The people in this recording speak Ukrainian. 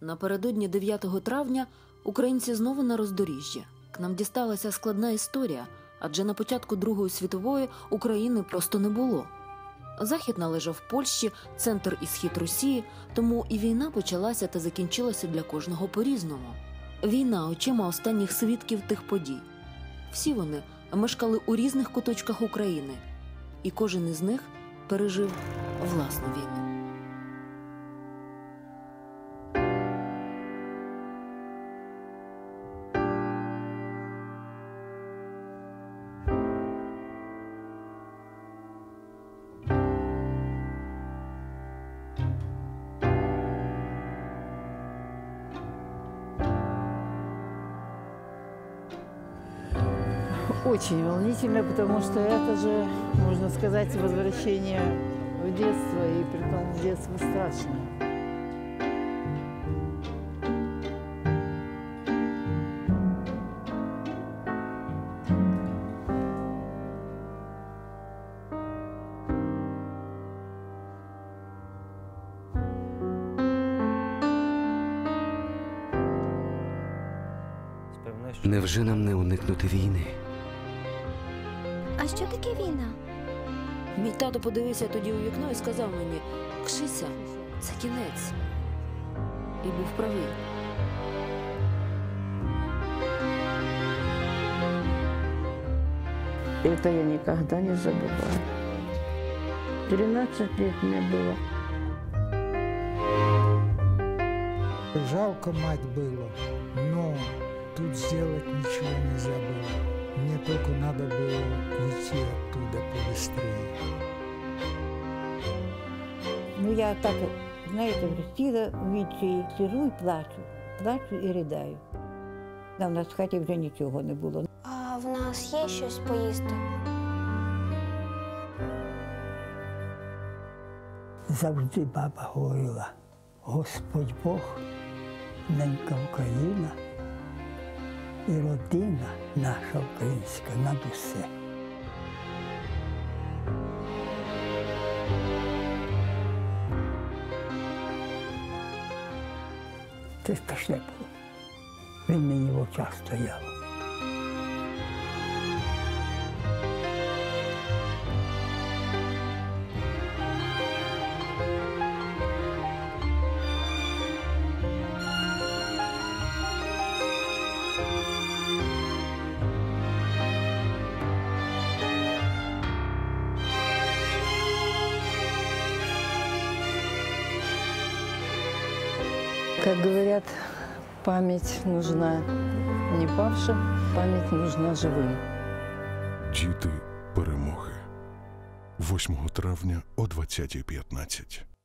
Напередодні 9 травня українці знову на роздоріжжі. К нам дісталася складна історія, адже на початку Другої світової України просто не було. Захід належав Польщі, центр і схід Росії, тому і війна почалася та закінчилася для кожного по-різному. Війна очима останніх свідків тих подій. Всі вони мешкали у різних куточках України, і кожен із них пережив власну війну. Очень волнительно, потому что это же, можно сказать, возвращение в детство, и при том детство страшное. Невже нам не уникнути війни? А що таке війна? Мій тато подивився тоді у вікно і сказав мені: Кшися, це кінець. І був правий. Это я никогда не забываю. 13 лет мне было. Жалко мать было, но тут сделать ничего нельзя было. Только надо было уйти оттуда побыстрее. Ну я так, знаєте, в вічі, сижу і плачу, плачу і ридаю. Там в нас в хаті вже нічого не було. А в нас є щось поїсти? завжди баба говорила, Господь Бог, ненька Україна і родина наша українська над усе. Це страшне було. Він мені в очах стояв. Как говорят, память нужна не павшим, память нужна живим. Діти перемоги 8 травня о 20.15.